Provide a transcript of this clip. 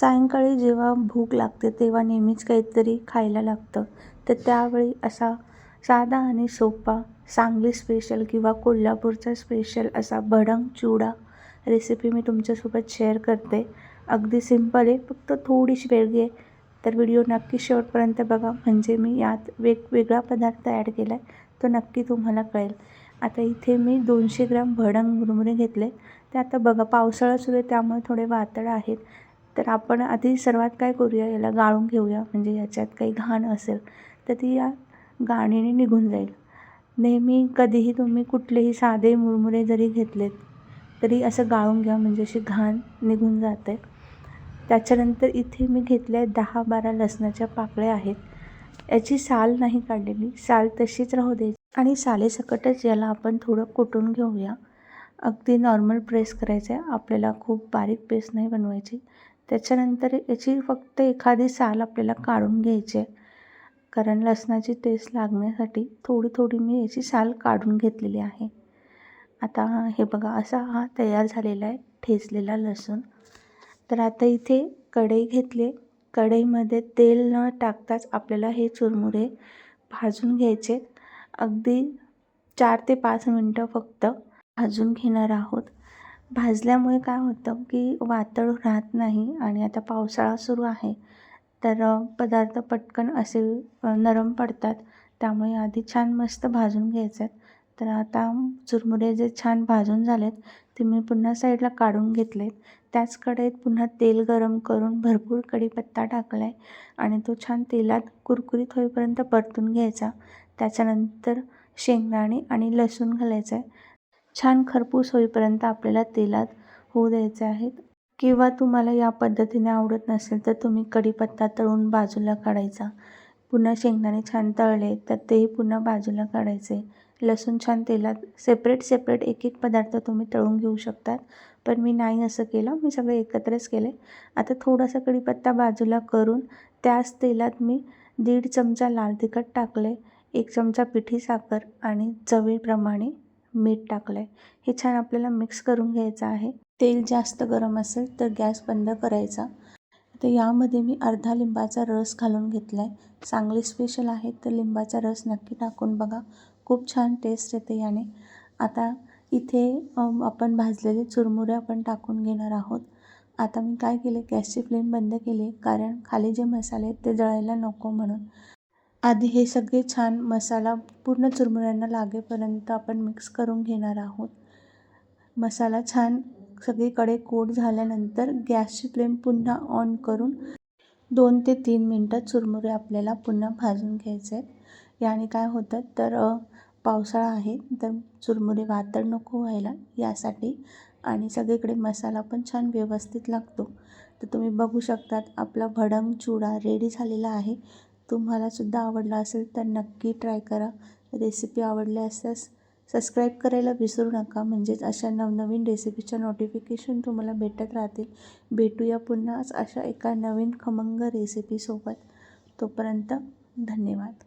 सायंकाळी जेव्हा भूक लागते तेव्हा नेहमीच काहीतरी खायला लागतं. तर त्यावेळी असा साधा आणि सोपा सांगली स्पेशल किंवा कोल्हापूरचा स्पेशल असा भडंग चिवडा रेसिपी मी तुमच्यासोबत शेअर करते. अगदी सिंपल आहे फक्त थोडीशी वेगळी आहे तर व्हिडिओ नक्की शेवटपर्यंत बघा. म्हणजे मी यात वेगवेगळा पदार्थ ॲड केला आहे तो नक्की तुम्हाला कळेल. आता इथे मी दोनशे ग्राम भडंग मुरमुरे घेतले. ते आता बघा पावसाळा सुरू आहे त्यामुळे थोडे वातळ आहेत. तर आपण आधी सर्वात काय करूया? याला गाळून घेऊया. म्हणजे याच्यात काही घाण असेल तर ती या गाणीने निघून जाईल. नेहमी कधीही तुम्ही कुठलेही साधे मुरमुरे जरी घेतलेत तरी असं गाळून घ्या. म्हणजे अशी घाण निघून जाते. त्याच्यानंतर इथे मी घेतल्या दहा बारा लसणाच्या पाकळ्या आहेत. याची साल नाही काढलेली. साल तशीच राहू द्यायची आणि सालेसकटच याला आपण थोडं कुटून घेऊया. अगदी नॉर्मल प्रेस करायचं आहे आपल्याला खूप बारीक पेस्ट नाही बनवायची. त्याच्यानंतर याची फक्त एखादी साल आपल्याला काढून घ्यायची आहे. कारण लसणाची टेस्ट लागण्यासाठी थोडी थोडी मी याची साल काढून घेतलेली आहे. आता हे बघा असा हा तयार झालेला आहे ठेचलेला लसूण. तर आता इथे कढई घेतली कढईमध्ये तेल न टाकताच आपल्याला हे चुरमुरे भाजून घ्यायचे अगदी चार ते पाच मिनटं फक्त भाजून घेणार आहोत. भाजल्यामुळे काय होतं की वातळ राहत नाही आणि आता पावसाळा सुरू आहे. तर पदार्थ पटकन असे नरम पडतात. त्यामुळे आधी छान मस्त भाजून घ्यायचे आहेत तर आता चुरमुरे जे छान भाजून झालेत ते मी पुन्हा साईडला काढून घेतलेत. त्याच कढईत पुन्हा तेल गरम करून भरपूर कढीपत्ता टाकला आहे आणि तो छान तेलात कुरकुरीत होईपर्यंत परतून घ्यायचा. त्याच्यानंतर शेंगदाणे आणि लसूण घालायचं आहे छान खरपूस होईपर्यंत आपल्याला तेलात होऊ द्यायचे आहेत. किंवा तुम्हाला या पद्धतीने आवडत नसेल तर तुम्ही कढीपत्ता तळून बाजूला काढायचा. पुन्हा शेंगदाणे छान तळले तर तेही पुन्हा बाजूला काढायचे. लसूण छान तेलात सेपरेट सेपरेट एक एक पदार्थ तुम्ही तळून घेऊ शकतात. पण मी नाही असं केलं. मी सगळे एकत्रच केले. आता थोडासा कढीपत्ता बाजूला करून त्याच तेलात मी दीड चमचा लाल तिखट टाकले एक चमचा पिठी साखर आणि चवीप्रमाणे मीठ टाकलं आहे हे छान आपल्याला मिक्स करून घ्यायचं आहे. तेल जास्त गरम असेल तर गॅस बंद करायचा. तर यामध्ये मी अर्धा लिंबाचा रस घालून घेतला आहे सांगली स्पेशल आहे तर लिंबाचा रस नक्की टाकून बघा. खूप छान टेस्ट येते याने. आता इथे आपण भाजलेले चुरमुरे आपण टाकून घेणार आहोत. आता मी काय केले गॅसची फ्लेम बंद केली कारण खाली जे मसाले आहेत ते जळायला नको म्हणून. आधी हे सगळे छान मसाला पूर्ण चुरमुऱ्यांना लागेपर्यंत आपण मिक्स करून घेणार आहोत. मसाला छान सगळीकडे कोट झाल्यानंतर गॅसची फ्लेम पुन्हा ऑन करून दोन ते तीन मिनटं चुरमुरे आपल्याला पुन्हा भाजून घ्यायचे आहेत. याने काय होतं तर पावसाळा आहे तर चुरमुरे वातड नको व्हायला यासाठी आणि सगळीकडे मसाला पण छान व्यवस्थित लागतो. तर तुम्ही बघू शकतात आपला भडंग चुडा रेडी झालेला आहे. तुम्हालासुद्धा आवडला असेल तर नक्की ट्राय करा. रेसिपी आवडली असल्यास सबस्क्राईब करायला विसरू नका. म्हणजेच अशा नवनवीन रेसिपीच्या नोटिफिकेशन तुम्हाला भेटत राहतील. भेटूया पुन्हाच अशा एका नवीन खमंग रेसिपीसोबत तोपर्यंत धन्यवाद.